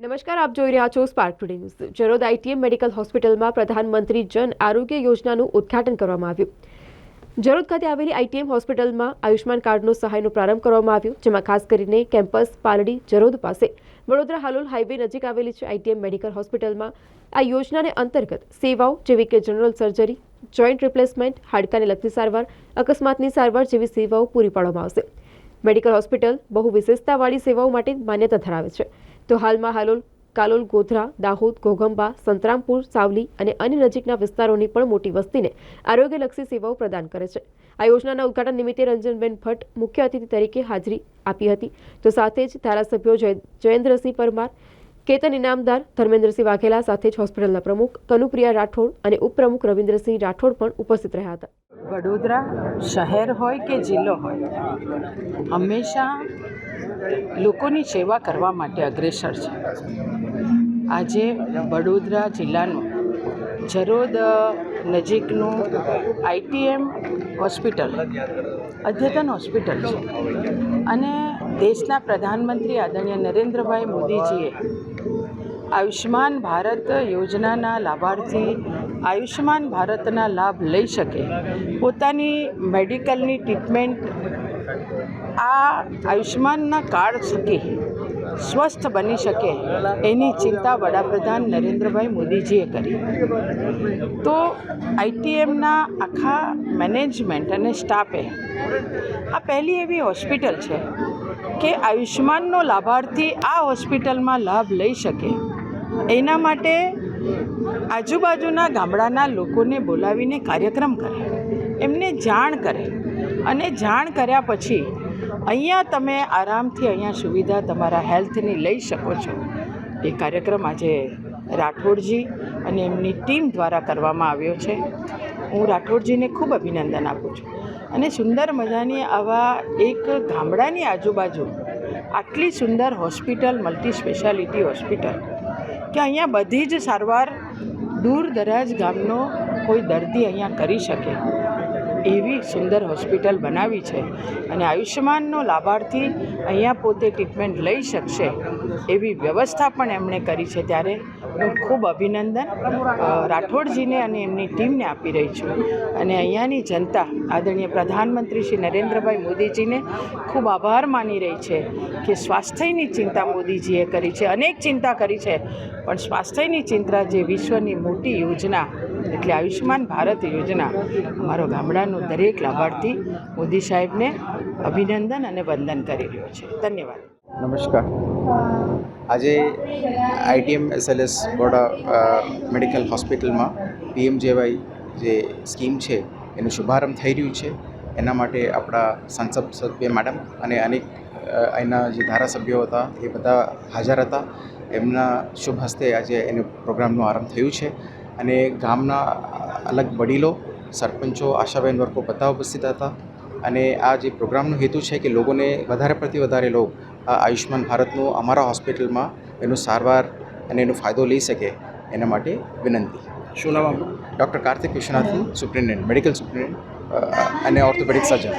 નમસ્કાર, આપ જોઈ રહ્યા છો Spark Today News Jarod ITM medical હોસ્પિટલમાં પ્રધાનમંત્રી જન આરોગ્ય યોજનાનું ઉદ્ઘાટન કરવામાં આવ્યું. જરોદ ખાતે આવેલી આઈટીએમ હોસ્પિટલમાં આયુષ્માન કાર્ડનો સહાયનો પ્રારંભ કરવામાં આવ્યો, જેમાં ખાસ કરીને કેમ્પસ, પાલડી, જરોદ પાસે. વડોદરા હાલોલ હાઈવે નજીક આવેલી છે આઈટીએમ મેડિકલ હોસ્પિટલમાં. આ યોજનાને અંતર્ગત સેવાઓ જેવી કે જનરલ સર્જરી, જોઈન્ટ રિપ્લેસમેન્ટ, હાડકાને લગતી સારવાર, અકસ્માતની સારવાર જેવી સેવાઓ પૂરી પાડવામાં આવશે. મેડિકલ હોસ્પિટલ બહુ વિશેષતાવાળી સેવાઓ માટે માન્યતા ધરાવે છે. તો હાલમાં હાલોલ, કાલોલ, ગોધરા, દાહોદ, ઘોઘંબા, સંતરામપુર, સાવલી અને અન્ય નજીકના વિસ્તારોની પણ મોટી વસ્તીને આરોગ્યલક્ષી સેવાઓ પ્રદાન કરે છે. આ યોજનાના ઉદઘાટન નિમિત્તે રંજનબેન ભટ્ટ મુખ્ય અતિથિ તરીકે હાજરી આપી હતી. તો સાથે જ ધારાસભ્યો જય- જયેન્દ્રસિંહ પરમાર કેતન ઇનામદાર, ધર્મેન્દ્રસિંહ વાઘેલા સાથે જ હોસ્પિટલના પ્રમુખ, કનુપ્રિયા રાઠોડ અને ઉપપ્રમુખ રવિન્દ્રસિંહ રાઠોડ પણ ઉપસ્થિત રહ્યા હતા. વડોદરા શહેર હોય કે જિલ્લો હોય, હંમેશા લોકોની સેવા કરવા માટે અગ્રેસર છે. આજે વડોદરા જિલ્લાનું જરોદ નજીકનું આઈટીએમ હોસ્પિટલ, અદ્યતન હોસ્પિટલ છે. અને દેશના પ્રધાનમંત્રી આદરણીય નરેન્દ્રભાઈ મોદીજીએ આયુષ્માન ભારત યોજનાના લાભાર્થી આયુષ્માન ભારતના લાભ લઈ શકે. પોતાની મેડિકલની ટ્રીટમેન્ટ આ આયુષ્માનના કાર્ડ થકી સ્વસ્થ બની શકે એની ચિંતા વડાપ્રધાન નરેન્દ્રભાઈ મોદીજીએ કરી. તો આઈટીએમના આખા મેનેજમેન્ટ અને સ્ટાફે, આ પહેલી એવી હોસ્પિટલ છે કે આયુષ્માનનો લાભાર્થી આ હોસ્પિટલમાં લાભ લઈ શકે. એના માટે આજુબાજુના ગામડાના લોકોને બોલાવીને કાર્યક્રમ કરે, એમને જાણ કરે અને જાણ કર્યા પછી અહીંયા તમે આરામથી અહીંયા સુવિધા તમારા હેલ્થની લઈ શકો છો. એ કાર્યક્રમ આજે રાઠોડજી અને એમની ટીમ દ્વારા કરવામાં આવ્યો છે. હું રાઠોડજીને ખૂબ અભિનંદન આપું છું. અને સુંદર મજાની આવા એક ગામડાની આજુબાજુ આટલી સુંદર હોસ્પિટલ, મલ્ટી સ્પેશિયાલિટી હોસ્પિટલ કે અહીંયા બધી જ સારવાર દૂર દરાજ ગામનો કોઈ દર્દી અહીંયા કરી શકે. એવી સુંદર હોસ્પિટલ બનાવી છે અને આયુષ્યમાનનો લાભાર્થી અહીંયા પોતે ટ્રીટમેન્ટ લઈ શકશે એવી વ્યવસ્થા પણ એમણે કરી છે. ત્યારે હું ખૂબ અભિનંદન રાઠોડજીને અને એમની ટીમને આપી રહી છું. અને અહીંયાની જનતા, આદરણીય પ્રધાનમંત્રી શ્રી નરેન્દ્રભાઈ મોદીજીને ખૂબ આભાર માની રહી છે કે સ્વાસ્થ્યની ચિંતા મોદીજીએ કરી છે. અનેક ચિંતા કરી છે, પણ સ્વાસ્થ્યની ચિંતા જે વિશ્વની મોટી યોજના એટલે આયુષ્યમાન ભારત યોજના અમારો ગામડાનો દરેક લાભાર્થી મોદી સાહેબને અભિનંદન અને વંદન કરી રહ્યો છે. ધન્યવાદ. નમસ્કાર. આજે આઈટીએમ, એસએલએસ બોડા મેડિકલ હોસ્પિટલમાં પીએમજેવાય જે સ્કીમ છે, એનું શુભારંભ થઈ રહ્યું છે. એના માટે આપણા સાંસદ સભ્ય મેડમ અને અનેક એના જે ધારાસભ્યો હતા, એ બધા હાજર હતા. એમના શુભ હસ્તે આજે એનું પ્રોગ્રામનો આરંભ થયું છે. અને ગામના અલગ વડીલો સરપંચો આશાબેન વર્ગો બધા ઉપસ્થિત હતા. અને આ જે પ્રોગ્રામનો હેતુ છે કે લોકોને વધારે પડતી વધારે લોકો આ આયુષ્યમાન ભારતનું અમારા હોસ્પિટલમાં એનું સારવાર અને એનો ફાયદો લઈ શકે એના માટે વિનંતી. શું નામ આપણું doctor Kartik Vishwanathan superintendent medical superintendent અને ઓર્થોપેડિક સર્જન.